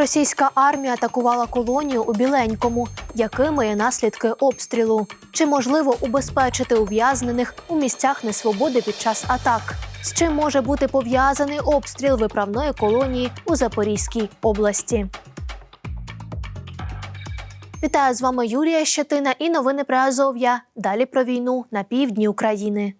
Російська армія атакувала колонію у Біленькому, якими є наслідки обстрілу. Чи можливо убезпечити ув'язнених у місцях несвободи під час атак? З чим може бути пов'язаний обстріл виправної колонії у Запорізькій області? Вітаю з вами Юлія Щетина і новини про Азов'я. Далі про війну на півдні України.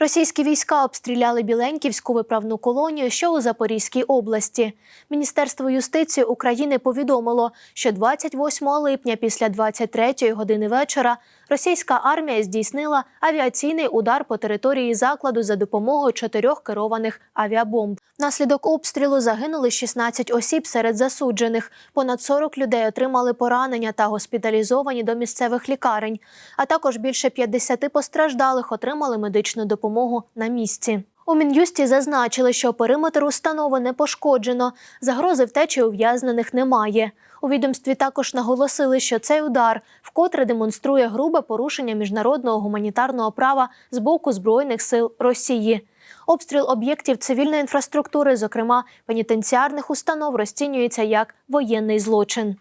Російські війська обстріляли Біленьківську виправну колонію, що у Запорізькій області. Міністерство юстиції України повідомило, що 28 липня після 23 години вечора російська армія здійснила авіаційний удар по території закладу за допомогою чотирьох керованих авіабомб. Внаслідок обстрілу загинули 16 осіб серед засуджених. Понад 40 людей отримали поранення та госпіталізовані до місцевих лікарень. А також більше 50 постраждалих отримали медичну допомогу на місці. У мін'юсті зазначили, що периметр установи не пошкоджено, загрози втечі ув'язнених немає. У відомстві також наголосили, що цей удар вкотре демонструє грубе порушення міжнародного гуманітарного права з боку збройних сил Росії. Обстріл об'єктів цивільної інфраструктури, зокрема пенітенціарних установ, розцінюється як воєнний злочин.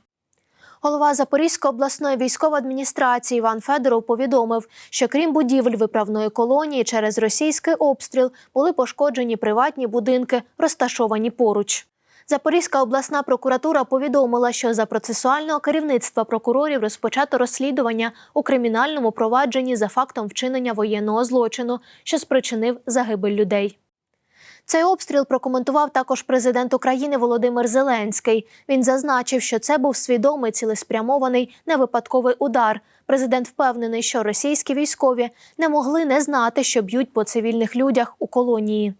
Голова Запорізької обласної військової адміністрації Іван Федоров повідомив, що крім будівель виправної колонії, через російський обстріл були пошкоджені приватні будинки, розташовані поруч. Запорізька обласна прокуратура повідомила, що за процесуального керівництва прокурорів розпочато розслідування у кримінальному провадженні за фактом вчинення воєнного злочину, що спричинив загибель людей. Цей обстріл прокоментував також президент України Володимир Зеленський. Він зазначив, що це був свідомий цілеспрямований невипадковий удар. Президент впевнений, що російські військові не могли не знати, що б'ють по цивільних людях у колонії.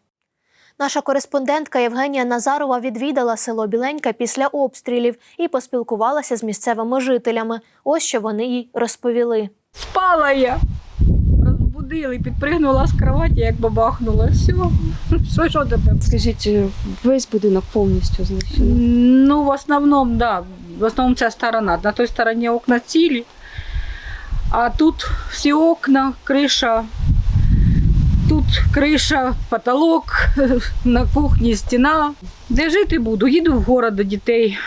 Наша кореспондентка Євгенія Назарова відвідала село Біленька після обстрілів і поспілкувалася з місцевими жителями. Ось що вони їй розповіли. Спала я. Розбудили, підпригнула з кроваті, як бабахнула. Все. Що, що тебе? Скажіть, весь будинок повністю знищений? Ну, в основному, да. В основному ця сторона. На той стороні окна цілі. А тут всі окна, криша. Тут криша, потолок, на кухні стіна. Де жити буду? Їду в город до дітей.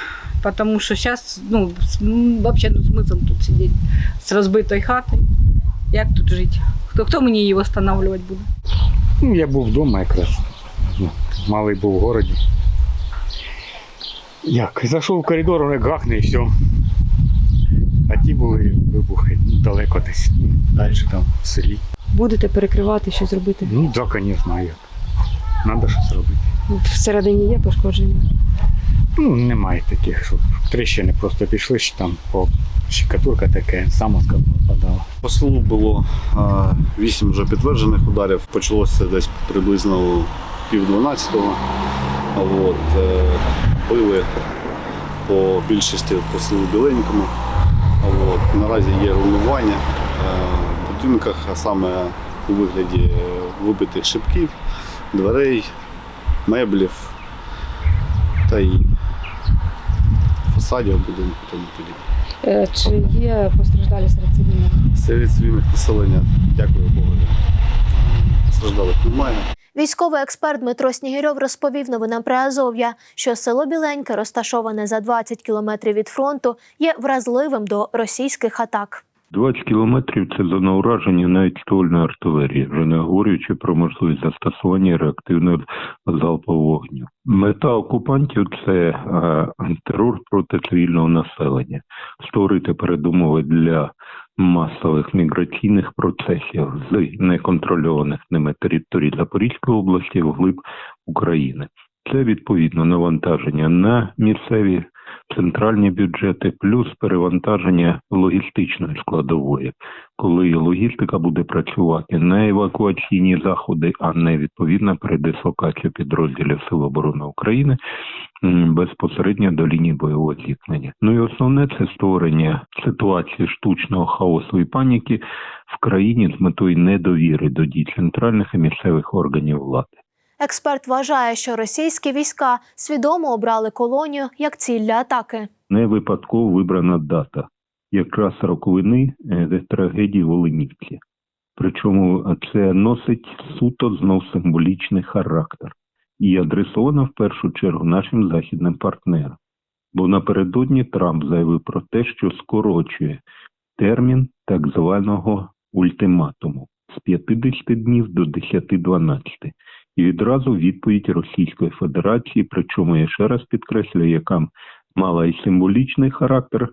Тому що зараз, ну, взагалі ну, смисл тут сидіти з розбитою хатою. Як тут жити? Хто, хто мені її встановлювати буде? Ну, я був вдома якраз. Ну, Малий був в городі. Як? Зайшов в коридор, як гахне і все. А ті були вибухи ну, далеко десь, ну, далі там, в селі. Будете перекривати, що зробити? Ну, так, звісно, а як. Треба щось робити. Всередині є пошкодження. Ну, немає таких, щоб тріщини просто пішли, що там по щикатурка таке, самоска попадала. По селу було вісім вже підтверджених ударів. Почалося десь приблизно пів дванадцятого. От, е, били по більшості по селу Біленькому. От, наразі є руйнування е, в будинках, а саме у вигляді е, вибитих шибків, дверей, меблів та й фасадів будинку тому подібне. Е, Чи є постраждалі серед цивільних? Серед цивільних населення, дякую Богу, постраждалих немає. Військовий експерт Дмитро Снігирьов розповів новинам при Азов'я, що село Біленьке, розташоване за 20 кілометрів від фронту, є вразливим до російських атак. 20 кілометрів це зона ураження навіть ствольної артилерії, вже не говорячи про можливість застосування реактивного залпового вогню. Мета окупантів це е, терор проти цивільного населення, створити передумови для масових міграційних процесів з неконтрольованих ними територій Запорізької області вглиб України. Це відповідно навантаження на місцеві центральні бюджети, плюс перевантаження логістичної складової, коли логістика буде працювати на евакуаційні заходи, а не відповідно передислокацію підрозділів Сил оборони України безпосередньо до лінії бойового зіткнення. Ну і основне це створення ситуації штучного хаосу і паніки в країні з метою недовіри до дій центральних і місцевих органів влади. Експерт вважає, що російські війська свідомо обрали колонію як ціль для атаки. не випадково вибрана дата, якраз роковини е, трагедії Волинівці. Причому це носить суто знов символічний характер і адресовано в першу чергу нашим західним партнерам. Бо напередодні Трамп заявив про те, що скорочує термін так званого ультиматуму з 50 днів до 10-12. І відразу відповідь Російської Федерації, причому я ще раз підкреслюю, яка мала і символічний характер,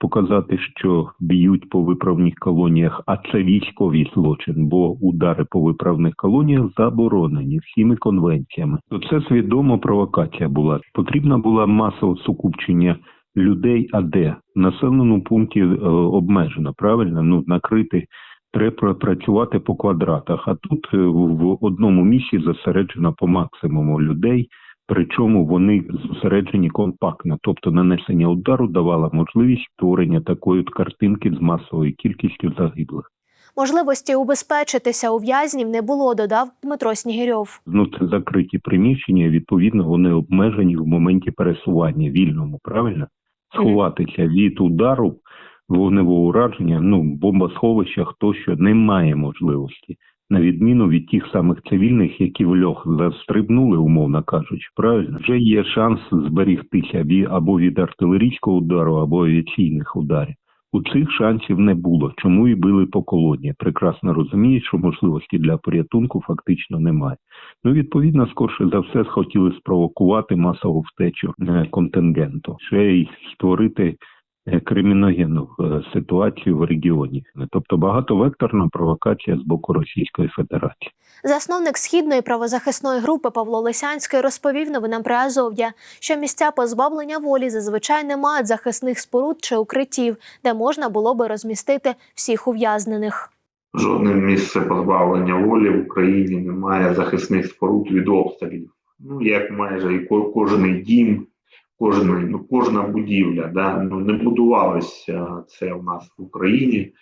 показати, що б'ють по виправних колоніях, а це військовий злочин, бо удари по виправних колоніях заборонені всіми конвенціями. То це свідомо провокація була. Потрібна була масове сукупчення людей, а де населеному пункті е, обмежено, правильно? Ну накрити. Треба працювати по квадратах. А тут е, в одному місці зосереджено по максимуму людей, причому вони зосереджені компактно. Тобто нанесення удару давало можливість створення такої от картинки з масовою кількістю загиблих. Можливості убезпечитися у в'язнів не було, додав Дмитро Снігирьов. Ну це закриті приміщення. Відповідно, вони обмежені в моменті пересування вільному. Правильно сховатися від удару вогневого ураження, ну бомбосховищах тощо немає можливості. На відміну від тих самих цивільних, які в льох застрибнули, умовно кажучи, правильно вже є шанс зберігтися або від артилерійського удару, або авіаційних ударів. У цих шансів не було. Чому і били по колонії? Прекрасно розуміють, що можливості для порятунку фактично немає. Ну, відповідно, скорше за все, хотіли спровокувати масову втечу е, контингенту, ще й створити криміногенну е, ситуацію в регіоні. Тобто багатовекторна провокація з боку Російської Федерації. Засновник східної правозахисної групи Павло Лисянський розповів новинам про Азов'я, що місця позбавлення волі зазвичай не мають захисних споруд чи укриттів, де можна було би розмістити всіх ув'язнених. Жодне місце позбавлення волі в Україні не має захисних споруд від обстрілів. Ну, як майже і ко- кожен дім, кожний, ну, кожна будівля. Да? Ну, не будувалося це у нас в Україні.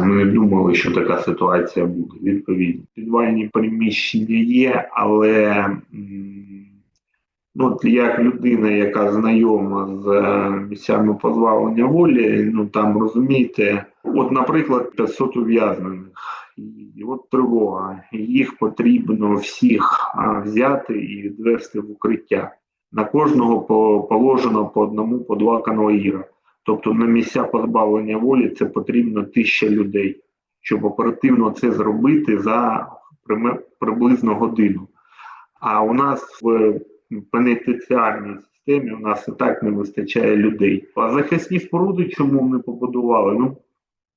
Ми не думали, що така ситуація буде. Відповідно, підвальні приміщення є, але ну, як людина, яка знайома з е, місцями позбавлення волі, ну там розумієте, от, наприклад, 500 ув'язнених, і от тривога, їх потрібно всіх взяти і відвести в укриття. На кожного по, положено по одному, по два конвоїра. Тобто на місця позбавлення волі це потрібно тисяча людей, щоб оперативно це зробити за приблизно годину. А у нас в пенітенціарній системі у нас і так не вистачає людей. А захисні споруди чому ми побудували? Ну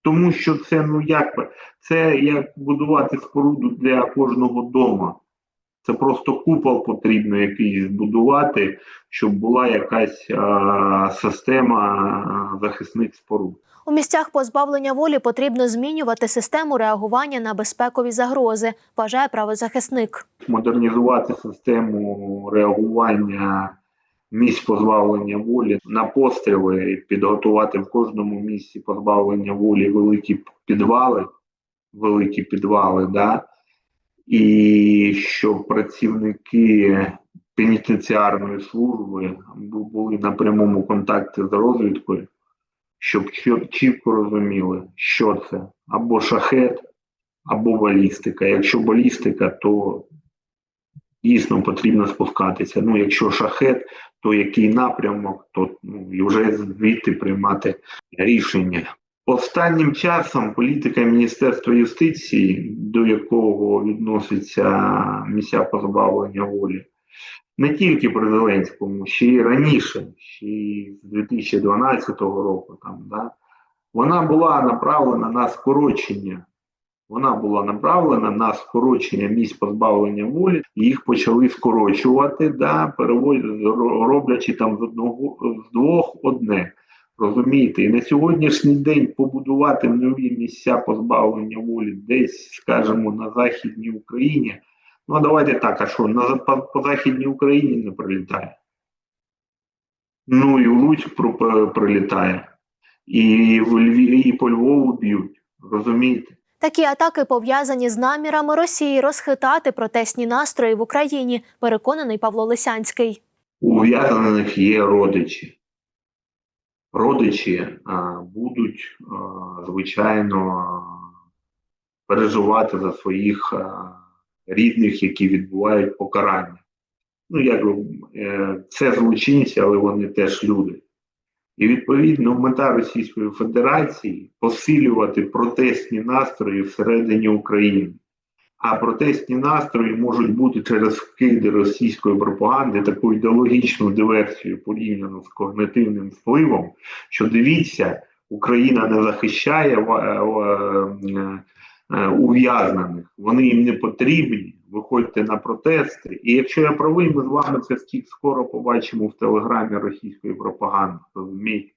тому що це ну як це як будувати споруду для кожного дома. Це просто купол потрібно якийсь збудувати, щоб була якась а, система захисних споруд. У місцях позбавлення волі потрібно змінювати систему реагування на безпекові загрози, вважає правозахисник. модернізувати систему реагування місць позбавлення волі на постріли, підготувати в кожному місці позбавлення волі великі підвали, великі підвали, да? І щоб працівники пенітенціарної служби були на прямому контакті з розвідкою, щоб чіт- чітко розуміли, що це або шахет, або балістика. Якщо балістика, то дійсно потрібно спускатися. Ну, якщо шахет, то який напрямок, то ну, і вже звідти приймати рішення. Останнім часом політика Міністерства юстиції, до якого відноситься місця позбавлення волі, не тільки при Зеленському, ще й раніше, ще й з 2012 року, там, да, вона була направлена на скорочення вона була направлена на скорочення місць позбавлення волі, їх почали скорочувати, да, роблячи там з одного з двох одне. Розумієте, і на сьогоднішній день побудувати нові місця позбавлення волі десь, скажімо, на Західній Україні. Ну, давайте так, а що, на, по, по Західній Україні не прилітає. Ну і в про- прилітає, і в Льві, і по Львову б'ють. Розумієте? Такі атаки пов'язані з намірами Росії розхитати протестні настрої в Україні, переконаний Павло Лисянський. У ув'язнених є родичі. Родичі будуть, звичайно, переживати за своїх рідних, які відбувають покарання. ну як е, це злочинці, але вони теж люди. І відповідно мета Російської Федерації посилювати протестні настрої всередині України. А протестні настрої можуть бути через вкиди російської пропаганди, таку ідеологічну диверсію порівняно з когнитивним впливом, що дивіться, Україна не захищає е, е, е, ув'язнених, вони їм не потрібні. Виходьте на протести. І якщо я правий, ми з вами це стільки скоро побачимо в телеграмі російської пропаганди. Розумієте?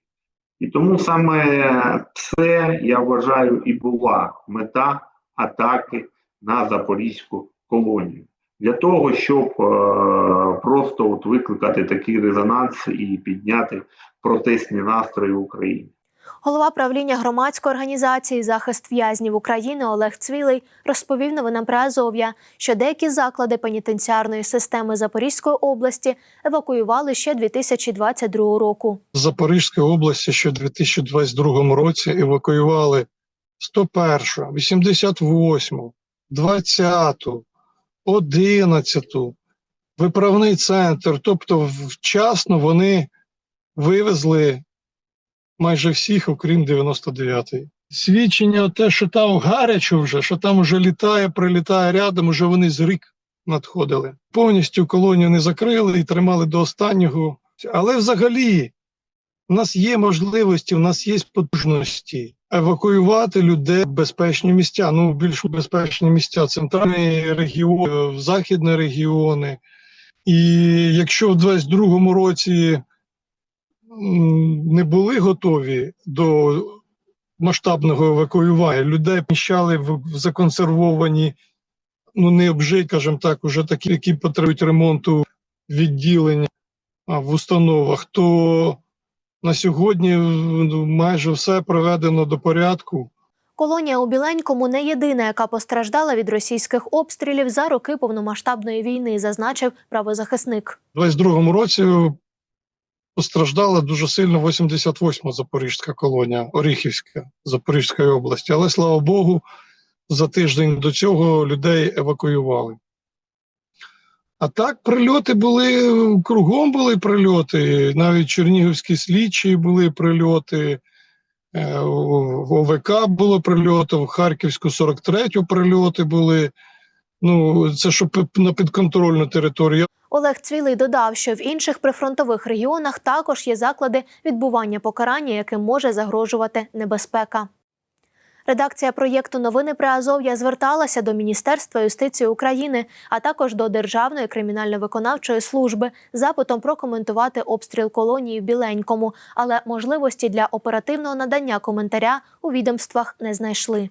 І тому саме це я вважаю і була мета атаки на запорізьку колонію для того, щоб е, просто от викликати такий резонанс і підняти протестні настрої в Україні. Голова правління громадської організації захист в'язнів України Олег Цвілий розповів новинам про Азов'я, що деякі заклади пенітенціарної системи Запорізької області евакуювали ще 2022 року. з Запорізької області ще в 2022 році евакуювали 101, 88, 20, 11, виправний центр. Тобто вчасно вони вивезли майже всіх, окрім 99-ї. Свідчення те, що там гаряче вже, що там вже літає, прилітає рядом, уже вони з рік надходили. Повністю колонію не закрили і тримали до останнього. Але взагалі у нас є можливості, у нас є потужності евакуювати людей в безпечні місця. Ну, більш безпечні місця, центральні регіони, західні регіони. І якщо в 22-му році не були готові до масштабного евакуювання, людей поміщали в в законсервовані, ну не обжить, скажімо так, уже такі, які потребують ремонту відділення в установах, то на сьогодні ну, майже все приведено до порядку. Колонія у Біленькому не єдина, яка постраждала від російських обстрілів за роки повномасштабної війни, зазначив правозахисник. У 22-му році постраждала дуже сильно 88-ма Запорізька колонія, Оріхівська Запорізької області. Але слава Богу, за тиждень до цього людей евакуювали. А так, прильоти були кругом були прильоти, навіть чернігівські слідчі були прильоти, е, в ОВК було прильоти, в Харківську 43-ю прильоти були. Ну, це щоб на підконтрольну територію. Олег Цвілий додав, що в інших прифронтових регіонах також є заклади відбування покарання, яким може загрожувати небезпека. Редакція проєкту Новини Приазов'я зверталася до Міністерства юстиції України, а також до Державної кримінально-виконавчої служби запитом прокоментувати обстріл колонії в Біленькому, але можливості для оперативного надання коментаря у відомствах не знайшли.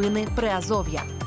Новини Приазов'я.